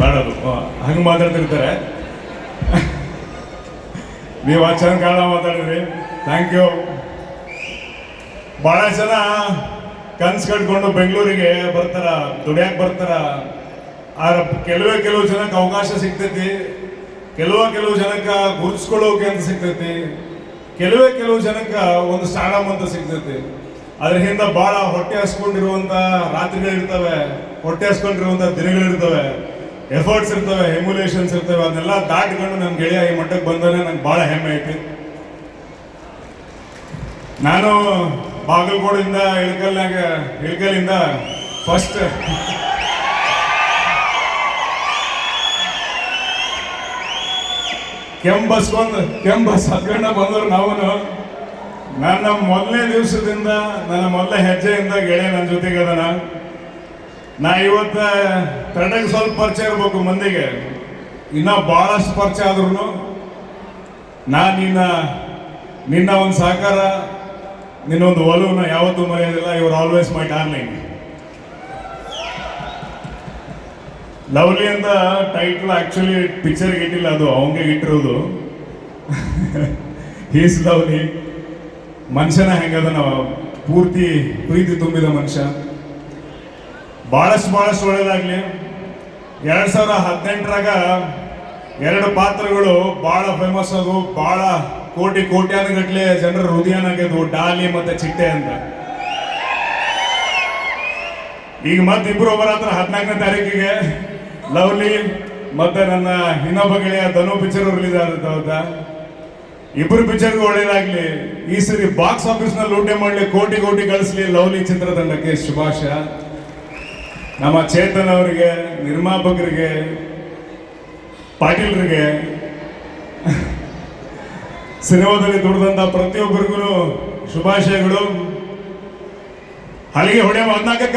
ಬೇಡದು ಹಂಗೆ ಮಾತಾಡ್ತಿರ್ತಾರೆ. ನೀವು ಆ ಕನ್ನಡ ಮಾತಾಡಿದ್ರಿ. ಥ್ಯಾಂಕ್ ಯು ಭಾಳ ಜನ ಕನ್ಸು ಕಟ್ಕೊಂಡು ಬೆಂಗಳೂರಿಗೆ ಬರ್ತಾರ ದುಡಿಯಕ್ಕೆ ಬರ್ತಾರ. ಆದ್ರೆ ಕೆಲವೇ ಕೆಲವು ಜನಕ್ಕೆ ಅವಕಾಶ ಸಿಗ್ತೈತಿ. ಕೆಲವ ಕೆಲವು ಜನಕ್ಕೆ ಗುರುತಿಸ್ಕೊಳ್ಳೋಕೆ ಅಂತ ಸಿಗ್ತೈತಿ. ಕೆಲವೇ ಕೆಲವು ಜನಕ್ಕೆ ಒಂದು ಸ್ಟಾರ್ಡಮ್ ಅಂತ ಸಿಗ್ತೈತಿ. ಅದ್ರ ಹಿಂದೆ ಭಾಳ ಹೊಟ್ಟೆ ಹಸ್ಕೊಂಡಿರುವಂಥ ರಾತ್ರಿಗಳಿರ್ತವೆ, ಹೊಟ್ಟೆ ಹಸ್ಕೊಂಡಿರುವಂಥ ದಿನಗಳಿರ್ತವೆ. ಎಫರ್ಟ್ಸ್ ಇರ್ತವೆ ಎಮ್ಯುಲೇಷನ್ಸ್ ಇರ್ತವೆ, ಅದನ್ನೆಲ್ಲ ದಾಟ್ಕೊಂಡು ನನ್ನ ಗೆಳೆಯ ಈ ಮಟ್ಟಕ್ಕೆ ಬಂದಾನೆ ನಂಗೆ ಭಾಳ ಹೆಮ್ಮೆ ಐತಿ. ನಾನು ಬಾಗಲಕೋಡಿಂದ ಇಳಕಲ್ನಾಗ ಇಳಕಲಿಂದ ಫಸ್ಟ್ ಕೆಂಪ್ ಬಂದು, ಕೆಂಪ್ ಬಸ್ ಹತ್ಕೊಂಡ ಬಂದರು ನಾವು ನನ್ನ ಮೊದಲನೇ ದಿವಸದಿಂದ, ನನ್ನ ಮೊದಲ ಹೆಜ್ಜೆಯಿಂದ ಗೆಳೆಯ ನನ್ನ ಜೊತೆಗೆ ಅದನ. ನಾ ಇವತ್ತು ತಡೆಗೆ ಸ್ವಲ್ಪ ಪರಿಚಯ ಇರಬೇಕು ಮಂದಿಗೆ. ಇನ್ನೂ ಭಾಳಷ್ಟು ಪರಿಚಯ ಆದ್ರೂ ನಾ ನಿನ್ನ ನಿನ್ನ ಒಂದು ಸಹಕಾರ, ನಿನ್ನೊಂದು ಒಲವನ್ನ ಯಾವತ್ತೂ ಮರೆಯೋದಿಲ್ಲ, ಇವ್ರು ಆಲ್ವೇಸ್ ಮೈ ಡಾರ್ಲಿಂಗ್ ಲವ್ಲಿ ಅಂತ ಟೈಟ್ಲ್ ಆ್ಯಕ್ಚುಲಿ ಪಿಕ್ಚರ್ಗೆ ಇಟ್ಟಿಲ್ಲ, ಅದು ಅವಂಗೆ ಇಟ್ಟಿರೋದು. ಹೀಸ್ ಲವ್ಲಿ ಮನುಷ್ಯನ ಹೆಂಗದ ಪೂರ್ತಿ ಪ್ರೀತಿ ತುಂಬಿದ ಮನುಷ್ಯ. ಬಹಳಷ್ಟು ಭಾಳಷ್ಟು ಒಳ್ಳೆಯದಾಗಲಿ ಎರಡು ಸಾವಿರ ಹದಿನೆಂಟರಾಗ ಎರಡು ಪಾತ್ರಗಳು ಬಹಳ ಫೇಮಸ್ ಅದು ಬಹಳ ಕೋಟಿ ಕೋಟ್ಯಾನುಗಟ್ಲೆ ಜನರ ಹೃದಯನಾಗಿದ್ವು ಡಾಲಿ ಮತ್ತು ಚಿಟ್ಟೆ ಅಂತ. ಈಗ ಮತ್ತೆ ಇಬ್ರು ಹತ್ರ ಹದಿನಾಲ್ಕನೇ ತಾರೀಕಿಗೆ ಲವ್ಲಿ ಮತ್ತು ನನ್ನ ಇನ್ನೊಬ್ಬ ಗೆಳೆಯ ಧನು ಪಿಕ್ಚರ್ ರಿಲೀಸ್ ಆಗುತ್ತೆ ಹೌದಾ ಇಬ್ರು ಪಿಕ್ಚರ್ಗೂ ಒಳ್ಳೇದಾಗ್ಲಿ. ಈ ಸರಿ ಬಾಕ್ಸ್ ಆಫೀಸ್ನಲ್ಲಿ ಲೂಟೆ ಮಾಡಲಿ ಕೋಟಿ ಕೋಟಿ ಗಳಿಸ್ಲಿ ಲವ್ಲಿ ಚಿತ್ರತಂಡಕ್ಕೆ ಶುಭಾಶಯ. ನಮ್ಮ ಚೇತನ್ ಅವರಿಗೆ ನಿರ್ಮಾಪಕರಿಗೆ ಪಾಟೀಲ್ರಿಗೆ ಸಿನಿಮಾದಲ್ಲಿ ದುಡಿದಂತ ಪ್ರತಿಯೊಬ್ಬರಿಗೂ ಶುಭಾಶಯಗಳು. ಅಲ್ಲಿಗೆ ಹೊಡೆಯ ಹದ್ನಾಲ್ಕಕ್ಕ